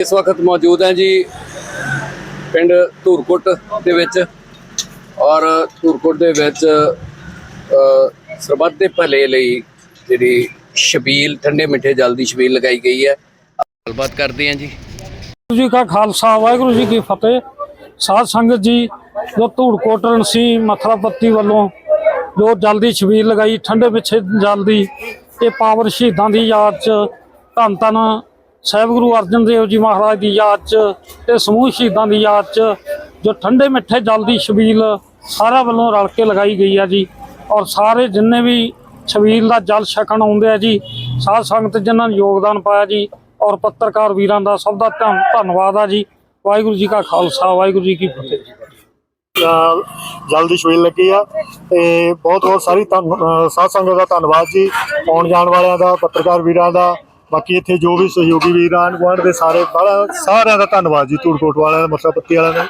ਇਸ ਵਕਤ ਮੌਜੂਦ ਹੈ ਜੀ ਪਿੰਡ ਧੂਰਕੋਟ ਦੇ ਵਿੱਚ ਔਰ ਧੂਰਕੋਟ ਦੇ ਵਿੱਚ ਸਰਬੱਤ ਦੇ ਭਲੇ ਲਈ ਜਿਹੜੀ ਛਬੀਲ, ਠੰਡੇ ਮਿੱਠੇ ਜਲ ਦੀ ਸ਼ਬੀਲ ਲਗਾਈ ਗਈ ਹੈ। ਗੱਲਬਾਤ ਕਰਦੇ ਹਾਂ ਜੀ। ਵਾਹਿਗੁਰੂ ਜੀ ਕਾ ਖਾਲਸਾ, ਵਾਹਿਗੁਰੂ ਜੀ ਕੀ ਫਤਿਹ। ਸਾਧ ਸੰਗਤ ਜੀ, ਜੋ ਧੂੜਕੋਟ ਰਣਸੀ ਮਥਰਾ ਪੱਤੀ ਵੱਲੋਂ ਜੋ ਜਲਦੀ ਛਬੀਲ ਲਗਾਈ, ਠੰਡੇ ਪਿੱਛੇ ਜਲਦੀ ਇਹ ਪਾਵਰ ਸ਼ਹੀਦਾਂ ਦੀ ਯਾਦ ਚ ਧੰਨ ਧੰਨ ਸਾਹਿਬ ਗੁਰੂ ਅਰਜਨ ਦੇਵ ਜੀ ਮਹਾਰਾਜ ਦੀ ਯਾਦ ਚ ਤੇ ਸਮੂਹ ਸ਼ਹੀਦਾਂ ਦੀ ਯਾਦ ਚ ਜੋ ਠੰਡੇ ਮਿੱਠੇ ਜਲ ਦੀ ਛਬੀਲ ਸਾਰਿਆਂ ਵੱਲੋਂ ਰਲ ਕੇ ਲਗਾਈ ਗਈ ਆ ਜੀ। ਔਰ ਸਾਰੇ ਜਿੰਨੇ ਵੀ ਛਬੀਲ ਦਾ ਜਲ ਛਕਣ ਆਉਂਦੇ ਆ ਜੀ, ਸਾਧ ਸੰਗਤ ਜਿਨ੍ਹਾਂ ਨੇ ਯੋਗਦਾਨ ਪਾਇਆ ਜੀ, ਔਰ ਪੱਤਰਕਾਰ ਵੀਰਾਂ ਦਾ ਸਭ ਦਾ ਧੰਨ- ਧੰਨਵਾਦ ਆ ਜੀ। ਵਾਹਿਗੁਰੂ ਜੀ ਕਾ ਖਾਲਸਾ, ਵਾਹਿਗੁਰੂ ਜੀ ਕੀ ਫਤਿਹ। ਅਹ ਜਲਦੀ ਛਬੀਲ ਲੱਗੀ ਆ ਤੇ ਬਹੁਤ ਬਹੁਤ ਸਾਰੀ ਧੰਨ- ਅਹ ਸਾਧ ਸੰਗਤ ਦਾ ਧੰਨਵਾਦ ਜੀ, ਆਉਣ ਜਾਣ ਵਾਲਿਆਂ ਦਾ, ਪੱਤਰਕਾਰ ਵੀਰਾਂ ਦਾ ਬਾਕੀ ਇੱਥੇ ਜੋ ਵੀ ਸਹਿਯੋਗੀ ਵੀਰਾਂ ਗੁਆਂਢ ਦੇ ਸਾਰੇ ਬੜਾ ਸਾਰਿਆਂ ਦਾ ਧੰਨਵਾਦ ਜੀ ਧੂੜਕੋਟ ਵਾਲਿਆਂ ਦਾ ਮਸਲਾ ਪੱਤੀ ਵਾਲਿਆਂ ਦਾ।